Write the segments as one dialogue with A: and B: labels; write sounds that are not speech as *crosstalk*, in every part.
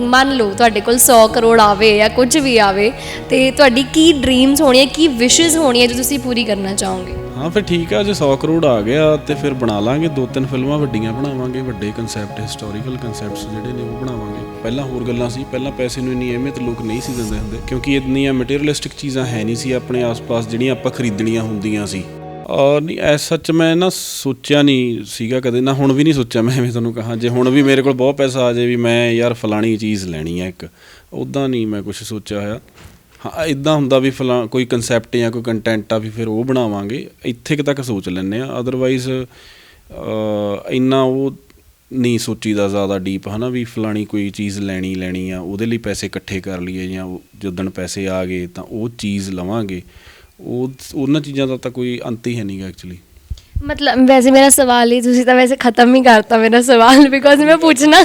A: ਮੰਨ ਲਓ ਤੁਹਾਡੇ ਕੋਲ 100 ਕਰੋੜ ਆਵੇ ਜਾਂ ਕੁਝ ਵੀ ਆਵੇ, ਤੇ ਤੁਹਾਡੀ ਕੀ ਡ੍ਰੀਮਸ ਹੋਣੀਆਂ, ਕੀ ਵਿਸ਼ੇਸ ਹੋਣੀਆਂ ਜੋ ਤੁਸੀਂ ਪੂਰੀ ਕਰਨਾ ਚਾਹੋਗੇ?
B: ਹਾਂ, ਫਿਰ ਠੀਕ ਆ, ਜੇ 100 ਕਰੋੜ ਆ ਗਿਆ, ਤੇ ਫਿਰ ਬਣਾ ਲਾਂਗੇ, ਦੋ ਤਿੰਨ ਫਿਲਮਾਂ ਵੱਡੀਆਂ ਬਣਾਵਾਂਗੇ, ਵੱਡੇ ਕਨਸੈਪਟ ਹਿਸਟੋਰੀਕਲ ਕਨਸੈਪਟਸ ਜਿਹੜੇ ਨੇ ਉਹ ਬਣਾਵਾਂਗੇ। ਪਹਿਲਾਂ ਹੋਰ ਗੱਲਾਂ ਸੀ, ਪਹਿਲਾਂ ਪੈਸੇ ਨੂੰ ਇੰਨੀ ਅਹਿਮੀਅਤ ਲੋਕ ਨਹੀਂ ਸੀ ਦਿੰਦੇ ਹੁੰਦੇ, ਕਿਉਂਕਿ ਇੰਨੀਆਂ ਮਟੀਰੀਅਲਿਸਟਿਕ ਚੀਜ਼ਾਂ ਹੈ ਨਹੀਂ ਸੀ, ਆਪਣੇ ਆਸ-ਪਾਸ ਜਿਹੜੀਆਂ ਆਪਾਂ ਖਰੀਦਣੀਆਂ ਹੁੰਦੀਆਂ ਸੀ। ਔਰ ਨਹੀਂ, ਐ ਸੱਚ ਮੈਂ ਨਾ ਸੋਚਿਆ ਨਹੀਂ ਸੀਗਾ ਕਦੇ, ਨਾ ਹੁਣ ਵੀ ਨਹੀਂ ਸੋਚਿਆ ਮੈਂ ਐਵੇਂ ਤੁਹਾਨੂੰ ਕਹਾਂ। ਜੇ ਹੁਣ ਵੀ ਮੇਰੇ ਕੋਲ ਬਹੁਤ ਪੈਸਾ ਆ ਜਾਏ ਵੀ ਮੈਂ ਯਾਰ ਫਲਾਣੀ ਚੀਜ਼ ਲੈਣੀ ਹੈ ਇੱਕ ਉਦਾਂ ਨਹੀਂ ਮੈਂ ਕੁਝ ਸੋਚਿਆ ਹੋਇਆ। ਹਾਂ ਇਦਾਂ ਹੁੰਦਾ ਵੀ ਫਲਾ, ਕੋਈ ਕਨਸੈਪਟ ਜਾਂ ਕੋਈ ਕੰਟੈਂਟ ਆ ਵੀ ਫਿਰ ਉਹ ਬਣਾਵਾਂਗੇ, ਇੱਥੇ ਕੁ ਤੱਕ ਸੋਚ ਲੈਂਦੇ ਆ ਅਦਰਵਾਈਜ਼ ਇੰਨਾ ਉਹ ਨਹੀਂ ਸੋਚੀਦਾ ਜ਼ਿਆਦਾ ਡੀਪ ਹਨਾ ਵੀ ਫਲਾਣੀ ਕੋਈ ਚੀਜ਼ ਲੈਣੀ ਲੈਣੀ ਆ, ਉਹਦੇ ਲਈ ਪੈਸੇ ਇਕੱਠੇ ਕਰ ਲਈਏ ਜਾਂ ਉਹ, ਜਦੋਂ ਪੈਸੇ ਆ ਗਏ ਤਾਂ ਉਹ ਚੀਜ਼ ਲਵਾਂਗੇ। ਉਹ ਉਹਨਾਂ ਚੀਜ਼ਾਂ ਦਾ ਤਾਂ ਕੋਈ ਅੰਤ ਹੀ ਹੈ ਨਹੀਂਗਾ ਐਕਚੁਅਲੀ
A: ਮਤਲਬ ਵੈਸੇ ਮੇਰਾ ਸਵਾਲ ਹੀ ਤੁਸੀਂ ਤਾਂ ਵੈਸੇ ਖਤਮ ਹੀ ਕਰਤਾ ਮੇਰਾ ਸਵਾਲ ਬਿਕੋਜ਼ ਮੈਂ ਪੁੱਛਣਾ।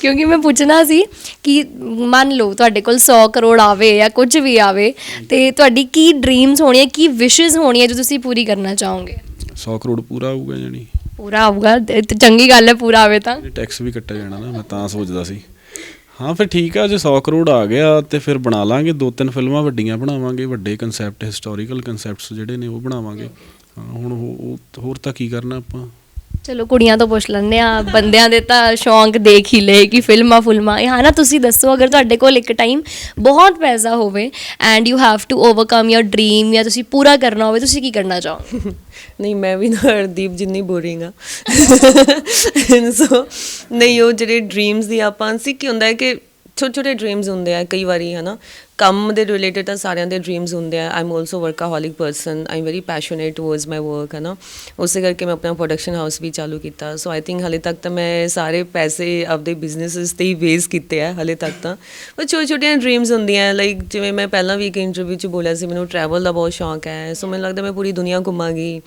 A: ਕਿਉਂਕਿ ਮੈਂ ਪੁੱਛਣਾ ਸੀ ਕਿ ਮੰਨ ਲਓ ਤੁਹਾਡੇ ਕੋਲ 100 ਕਰੋੜ ਆਵੇ ਜਾਂ ਕੁਝ ਵੀ ਆਵੇ ਤੇ ਤੁਹਾਡੀ ਕੀ ਡ੍ਰੀਮਸ ਹੋਣੀਆਂ ਕੀ ਵਿਸ਼ੇਸ ਹੋਣੀਆਂ ਜੋ ਤੁਸੀਂ ਪੂਰੀ ਕਰਨਾ ਚਾਹੋਗੇ?
B: 100 ਕਰੋੜ ਪੂਰਾ ਆਊਗਾ ਜਾਨੀ
A: ਪੂਰਾ ਆਊਗਾ ਤੇ ਚੰਗੀ ਗੱਲ ਹੈ ਪੂਰਾ ਆਵੇ ਤਾਂ।
B: ਟੈਕਸ ਵੀ ਕੱਟਿਆ ਜਾਣਾ ਨਾ ਮੈਂ ਤਾਂ ਸੋਚਦਾ ਸੀ। ਹਾਂ ਫਿਰ ਠੀਕ ਆ ਜੇ 100 ਕਰੋੜ ਆ ਗਿਆ ਤੇ ਫਿਰ ਬਣਾ ਲਾਂਗੇ। ਦੋ ਤਿੰਨ ਫਿਲਮਾਂ ਵੱਡੀਆਂ ਬਣਾਵਾਂਗੇ ਵੱਡੇ ਕਨਸੈਪਟ ਹਿਸਟੋਰੀਕਲ ਕਨਸੈਪਟਸ ਜਿਹੜੇ ਨੇ ਉਹ ਬਣਾਵਾਂਗੇ। ਹਾਂ ਹੁਣ ਉਹ- ਉਹ ਹੋਰ ਤਾਂ ਕੀ ਕਰਨਾ ਆਪਾਂ?
A: ਚਲੋ, ਕੁੜੀਆਂ ਤੋਂ ਪੁੱਛ ਲੈਂਦੇ ਆ ਬੰਦਿਆਂ ਦੇ ਤਾਂ ਸ਼ੌਂਕ ਦੇਖ ਹੀ ਲਏ ਕਿ ਫਿਲਮਾਂ ਫੁਲਮਾਂ। ਇਹ ਹਾਂ ਨਾ, ਤੁਸੀਂ ਦੱਸੋ, ਅਗਰ ਤੁਹਾਡੇ ਕੋਲ ਇੱਕ ਟਾਈਮ ਬਹੁਤ ਪੈਸਾ ਹੋਵੇ and you have to overcome your dream ਜਾਂ ਤੁਸੀਂ ਪੂਰਾ ਕਰਨਾ ਹੋਵੇ, ਤੁਸੀਂ ਕੀ ਕਰਨਾ ਚਾਹੋ? *laughs*
C: ਨਹੀਂ, ਮੈਂ ਵੀ ਨਾ ਹਰਦੀਪ ਜਿੰਨੀ ਬੋਰਿੰਗ ਆ। *laughs* ਸੋ ਨਹੀਂ, ਉਹ ਜਿਹੜੇ ਡ੍ਰੀਮਸ ਦੀ ਆਪਾਂ, ਸੀ ਕੀ ਹੁੰਦਾ ਹੈ ਕਿ ਛੋਟੇ ਛੋਟੇ ਡ੍ਰੀਮਸ ਹੁੰਦੇ ਆ ਕਈ ਵਾਰੀ, ਹਨਾ? ਕੰਮ ਦੇ ਰਿਲੇਟਡ ਤਾਂ ਸਾਰਿਆਂ ਦੇ ਡ੍ਰੀਮਸ ਹੁੰਦੇ ਆ। I am also workaholic person I am very passionate towards my work ਹੈ ਨਾ? ਉਸੇ ਕਰਕੇ ਮੈਂ ਆਪਣਾ ਪ੍ਰੋਡਕਸ਼ਨ ਹਾਊਸ ਵੀ ਚਾਲੂ ਕੀਤਾ। ਸੋ ਆਈ ਥਿੰਕ ਹਲੇ ਤੱਕ ਤਾਂ ਮੈਂ ਸਾਰੇ ਪੈਸੇ ਆਪਦੇ ਬਿਜ਼ਨੈਸਸ ਤੇ ਹੀ ਵੇਸ ਕੀਤੇ ਆ, ਹਲੇ ਤੱਕ ਤਾਂ। ਪਰ ਛੋਟੇ ਛੋਟੀਆਂ ਡ੍ਰੀਮਸ ਹੁੰਦੀਆਂ ਲਾਈਕ ਜਿਵੇਂ ਮੈਂ ਪਹਿਲਾਂ ਵੀ ਇੱਕ ਇੰਟਰਵਿਊ 'ਚ ਬੋਲਿਆ ਸੀ, ਮੈਨੂੰ ਟਰੈਵਲ ਦਾ ਬਹੁਤ ਸ਼ੌਂਕ ਹੈ। ਸੋ ਮੈਨੂੰ ਲੱਗਦਾ ਮੈਂ ਪੂਰੀ ਦੁਨੀਆ ਘੁੰਮਾਂਗੀ।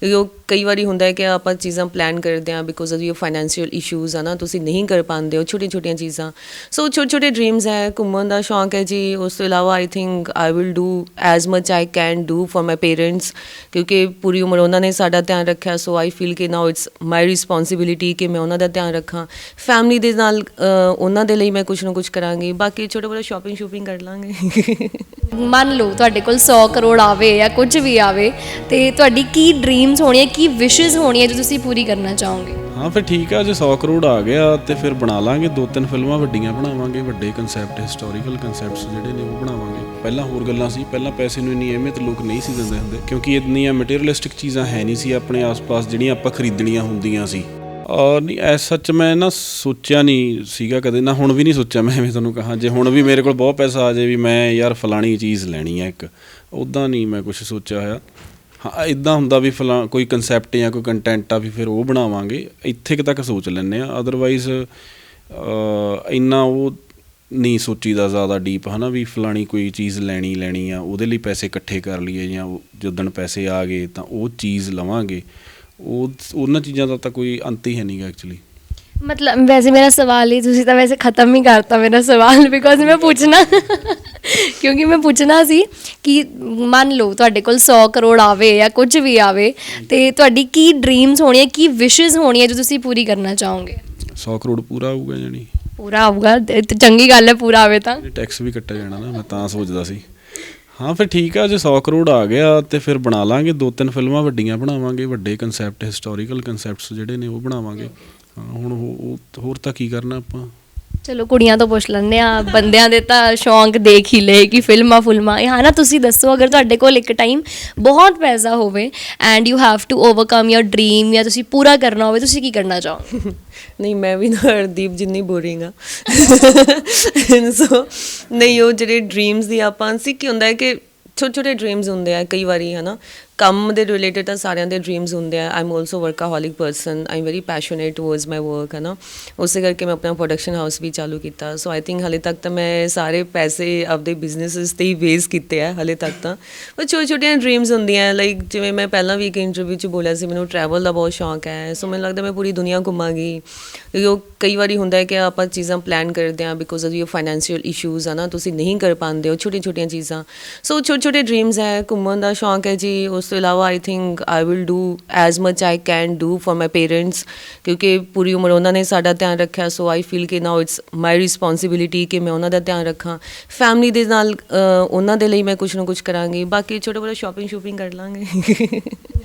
C: ਕਿਉਂਕਿ ਉਹ ਕਈ ਵਾਰੀ ਹੁੰਦਾ ਹੈ ਕਿ ਆਪਾਂ ਚੀਜ਼ਾਂ ਪਲਾਨ ਕਰਦੇ ਹਾਂ because of your financial issues ਆ ਨਾ? ਤੁਸੀਂ ਨਹੀਂ ਕਰ ਪਾਉਂਦੇ ਹੋ ਛੋਟੀਆਂ ਛੋਟੀਆਂ ਚੀਜ਼ਾਂ। ਸੋ ਛੋਟੇ ਛੋਟੇ ਡ੍ਰੀਮਸ ਹੈ, ਘੁੰਮਣ ਦਾ ਸ਼ੌਂਕ ਹੈ ਜੀ। ਉਸ ਤੋਂ ਇਲਾਵਾ I think I will do as much I can do for my parents ਕਿਉਂਕਿ ਪੂਰੀ ਉਮਰ ਉਹਨਾਂ ਨੇ ਸਾਡਾ ਧਿਆਨ ਰੱਖਿਆ ਸੋ ਆਈ ਫੀਲ ਕਿ ਨਾਓ ਇਟਸ ਮਾਈ ਰਿਸਪੌਂਸਿਬਿਲਿਟੀ ਕਿ ਮੈਂ ਉਹਨਾਂ ਦਾ ਧਿਆਨ ਰੱਖਾਂ। ਫੈਮਿਲੀ ਦੇ ਨਾਲ ਉਹਨਾਂ ਦੇ ਲਈ ਮੈਂ ਕੁਝ ਨਾ ਕੁਝ ਕਰਾਂਗੀ। ਬਾਕੀ ਛੋਟੇ ਮੋਟੇ ਸ਼ਾਪਿੰਗ ਸ਼ੂਪਿੰਗ ਕਰ ਲਾਂਗੇ।
A: ਮੰਨ ਲਓ ਤੁਹਾਡੇ ਕੋਲ 100 ਕਰੋੜ ਆਵੇ ਜਾਂ ਕੁਝ ਵੀ ਆਵੇ, ਤੇ ਤੁਹਾਡੀ ਕੀ ਡ੍ਰੀਮਸ ਹੋਣੀਆਂ, ਕੀ ਵਿਸ਼ੇਸ ਹੋਣੀਆਂ ਜੋ ਤੁਸੀਂ ਪੂਰੀ ਕਰਨਾ ਚਾਹੋਗੇ?
B: ਹਾਂ, ਫਿਰ ਠੀਕ ਆ, ਜੇ 100 ਕਰੋੜ ਆ ਗਿਆ ਤੇ ਫਿਰ ਬਣਾ ਲਾਂਗੇ। ਦੋ ਤਿੰਨ ਫਿਲਮਾਂ ਵੱਡੀਆਂ ਬਣਾਵਾਂਗੇ, ਵੱਡੇ ਕਨਸੈਪਟ ਹਿਸਟੋਰੀਕਲ ਕਨਸੈਪਟਸ ਜਿਹੜੇ ਨੇ ਉਹ ਬਣਾਵਾਂਗੇ। ਪਹਿਲਾਂ ਹੋਰ ਗੱਲਾਂ ਸੀ, ਪਹਿਲਾਂ ਪੈਸੇ ਨੂੰ ਇੰਨੀ ਅਹਿਮੀਅਤ ਲੋਕ ਨਹੀਂ ਸੀ ਦਿੰਦੇ ਹੁੰਦੇ, ਕਿਉਂਕਿ ਇੰਨੀਆਂ ਮਟੀਰੀਅਲਿਸਟਿਕ ਚੀਜ਼ਾਂ ਹੈ ਨਹੀਂ ਸੀ ਆਪਣੇ ਆਸ-ਪਾਸ ਜਿਹੜੀਆਂ ਆਪਾਂ ਖਰੀਦਣੀਆਂ ਹੁੰਦੀਆਂ ਸੀ। ਔਰ ਨਹੀਂ ਐ ਸੱਚ ਮੈਂ ਨਾ ਸੋਚਿਆ ਨਹੀਂ ਸੀਗਾ ਕਦੇ, ਨਾ ਹੁਣ ਵੀ ਨਹੀਂ ਸੋਚਿਆ ਮੈਂ, ਐਵੇਂ ਤੁਹਾਨੂੰ ਕਹਾਂ। ਜੇ ਹੁਣ ਵੀ ਮੇਰੇ ਕੋਲ ਬਹੁਤ ਪੈਸਾ ਆ ਜਾਵੇ ਵੀ ਮੈਂ, ਯਾਰ ਫਲਾਣੀ ਚੀਜ਼ ਲੈਣੀ ਹੈ ਇੱਕ ਉਦਾਂ ਨਹੀਂ ਮੈਂ ਕੁਝ ਸੋਚਿਆ ਹੋਇਆ। ਹਾਂ ਇਦਾਂ ਹੁੰਦਾ ਵੀ ਫਲਾ, ਕੋਈ ਕਨਸੈਪਟ ਜਾਂ ਕੋਈ ਕੰਟੈਂਟ ਆ ਵੀ ਫਿਰ ਉਹ ਬਣਾਵਾਂਗੇ, ਇੱਥੇ ਕੁ ਤੱਕ ਸੋਚ ਲੈਂਦੇ ਆ ਅਦਰਵਾਈਜ਼ ਇੰਨਾ ਉਹ ਨਹੀਂ ਸੋਚੀਦਾ ਜ਼ਿਆਦਾ ਡੀਪ ਹਨਾ, ਵੀ ਫਲਾਣੀ ਕੋਈ ਚੀਜ਼ ਲੈਣੀ ਲੈਣੀ ਆ, ਉਹਦੇ ਲਈ ਪੈਸੇ ਇਕੱਠੇ ਕਰ ਲਈਏ ਜਾਂ ਉਹ ਜਦੋਂ ਪੈਸੇ ਆ ਗਏ ਤਾਂ ਉਹ ਚੀਜ਼ ਲਵਾਂਗੇ। ਉਹ, ਉਹਨਾਂ ਚੀਜ਼ਾਂ ਦਾ ਤਾਂ ਕੋਈ ਅੰਤ ਹੀ ਹੈ ਨਹੀਂਗਾ ਐਕਚੁਅਲੀ
A: ਮਤਲਬ ਵੈਸੇ ਮੇਰਾ ਸਵਾਲ ਹੀ, ਤੁਸੀਂ ਤਾਂ ਵੈਸੇ ਖਤਮ ਹੀ ਕਰਤਾ ਮੇਰਾ ਸਵਾਲ ਬਿਕੋਜ਼ ਮੈਂ ਪੁੱਛਣਾ। ਕਿਉਂਕਿ ਮੈਂ ਪੁੱਛਣਾ ਸੀ ਕਿ ਮੰਨ ਲਓ ਤੁਹਾਡੇ ਕੋਲ 100 ਕਰੋੜ ਆਵੇ ਜਾਂ ਕੁਝ ਵੀ ਆਵੇ ਤੇ ਤੁਹਾਡੀ ਕੀ ਡ੍ਰੀਮਸ ਹੋਣੀਆਂ ਕੀ ਵਿਸ਼ੇਸ ਹੋਣੀਆਂ ਜੋ ਤੁਸੀਂ ਪੂਰੀ ਕਰਨਾ ਚਾਹੋਗੇ?
B: 100 ਕਰੋੜ ਪੂਰਾ ਆਊਗਾ ਜਾਨੀ
A: ਪੂਰਾ ਆਊਗਾ ਤੇ ਤੇ ਚੰਗੀ ਗੱਲ ਹੈ ਪੂਰਾ ਆਵੇ ਤਾਂ।
B: ਟੈਕਸ ਵੀ ਕੱਟਿਆ ਜਾਣਾ ਨਾ ਮੈਂ ਤਾਂ ਸੋਚਦਾ ਸੀ। ਹਾਂ ਫਿਰ ਠੀਕ ਆ ਜੇ 100 ਕਰੋੜ ਆ ਗਿਆ ਤੇ ਫਿਰ ਬਣਾ ਲਾਂਗੇ ਦੋ ਤਿੰਨ ਫਿਲਮਾਂ ਵੱਡੀਆਂ ਬਣਾਵਾਂਗੇ ਵੱਡੇ ਕਨਸੈਪਟ ਹਿਸਟੋਰੀਕਲ ਕਨਸੈਪਟਸ ਜਿਹੜੇ ਨੇ ਉਹ ਬਣਾਵਾਂਗੇ। ਹਾਂ ਹੁਣ ਉਹ- ਉਹ ਹੋਰ ਤਾਂ ਕੀ ਕਰਨਾ ਆਪਾਂ?
A: ਚਲੋ, ਕੁੜੀਆਂ ਤੋਂ ਪੁੱਛ ਲੈਂਦੇ ਆ ਬੰਦਿਆਂ ਦੇ ਤਾਂ ਸ਼ੌਂਕ ਦੇਖ ਹੀ ਲਏ ਕਿ ਫਿਲਮਾਂ, ਫੁਲਮਾਂ। ਇਹ ਹਾਂ ਨਾ, ਤੁਸੀਂ ਦੱਸੋ, ਅਗਰ ਤੁਹਾਡੇ ਕੋਲ ਇੱਕ ਟਾਈਮ ਬਹੁਤ ਪੈਸਾ ਹੋਵੇ and you have to overcome your dream ਜਾਂ ਤੁਸੀਂ ਪੂਰਾ ਕਰਨਾ ਹੋਵੇ, ਤੁਸੀਂ ਕੀ ਕਰਨਾ ਚਾਹੋ? *laughs*
C: ਨਹੀਂ, ਮੈਂ ਵੀ ਨਾ ਹਰਦੀਪ ਜਿੰਨੀ ਬੋਰਿੰਗ ਆ। *laughs* ਸੋ ਨਹੀਂ, ਉਹ ਜਿਹੜੇ ਡ੍ਰੀਮਸ ਦੀ ਆਪਾਂ, ਸੀ, ਕੀ ਹੁੰਦਾ ਹੈ ਕਿ ਛੋਟੇ ਛੋਟੇ ਡ੍ਰੀਮਸ ਹੁੰਦੇ ਆ ਕਈ ਵਾਰੀ, ਹਨਾ? ਕੰਮ ਦੇ ਰਿਲੇਟਡ ਤਾਂ ਸਾਰਿਆਂ ਦੇ ਡ੍ਰੀਮਸ ਹੁੰਦੇ ਆ। I am also workaholic person I am very passionate towards my work ਹੈ ਨਾ? ਉਸੇ ਕਰਕੇ ਮੈਂ ਆਪਣਾ ਪ੍ਰੋਡਕਸ਼ਨ ਹਾਊਸ ਵੀ ਚਾਲੂ ਕੀਤਾ। ਸੋ ਆਈ ਥਿੰਕ ਹਲੇ ਤੱਕ ਤਾਂ ਮੈਂ ਸਾਰੇ ਪੈਸੇ ਆਪਦੇ ਬਿਜ਼ਨੈਸਸ ਤੇ ਹੀ ਵੇਸ ਕੀਤੇ ਆ, ਹਲੇ ਤੱਕ ਤਾਂ। ਪਰ ਛੋਟੇ ਛੋਟੀਆਂ ਡ੍ਰੀਮਸ ਹੁੰਦੀਆਂ ਲਾਈਕ ਜਿਵੇਂ ਮੈਂ ਪਹਿਲਾਂ ਵੀ ਇੱਕ ਇੰਟਰਵਿਊ 'ਚ ਬੋਲਿਆ ਸੀ, ਮੈਨੂੰ ਟਰੈਵਲ ਦਾ ਬਹੁਤ ਸ਼ੌਂਕ ਹੈ। ਸੋ ਮੈਨੂੰ ਲੱਗਦਾ ਮੈਂ ਪੂਰੀ ਦੁਨੀਆ ਘੁੰਮਾਂਗੀ। ਕਿਉਂਕਿ ਉਹ ਕਈ ਵਾਰੀ ਹੁੰਦਾ ਹੈ ਕਿ ਆਪਾਂ ਚੀਜ਼ਾਂ ਪਲਾਨ ਕਰਦੇ ਹਾਂ because of your financial issues ਆ ਨਾ? ਤੁਸੀਂ ਨਹੀਂ ਕਰ ਪਾਉਂਦੇ ਹੋ ਛੋਟੀਆਂ ਛੋਟੀਆਂ ਚੀਜ਼ਾਂ। ਸੋ ਛੋਟੇ ਛੋਟੇ ਡ੍ਰੀਮਸ ਹੈ, ਘੁੰਮਣ ਦਾ ਸ਼ੌਂਕ ਹੈ ਜੀ, ਉਸ ਤੋਂ ਇਲਾਵਾ I think I will do as much I can do for my parents ਕਿਉਂਕਿ ਪੂਰੀ ਉਮਰ ਉਹਨਾਂ ਨੇ ਸਾਡਾ ਧਿਆਨ ਰੱਖਿਆ ਸੋ ਆਈ ਫੀਲ ਕਿ ਨਾਓ ਇਟਸ ਮਾਈ ਰਿਸਪੌਂਸਿਬਿਲਿਟੀ ਕਿ ਮੈਂ ਉਹਨਾਂ ਦਾ ਧਿਆਨ ਰੱਖਾਂ। ਫੈਮਿਲੀ ਦੇ ਨਾਲ ਉਹਨਾਂ ਦੇ ਲਈ ਮੈਂ ਕੁਝ ਨਾ ਕੁਝ ਕਰਾਂਗੀ। ਬਾਕੀ ਛੋਟੇ ਬੜਾ ਸ਼ਾਪਿੰਗ ਸ਼ੂਪਿੰਗ ਕਰ ਲਾਂਗੇ।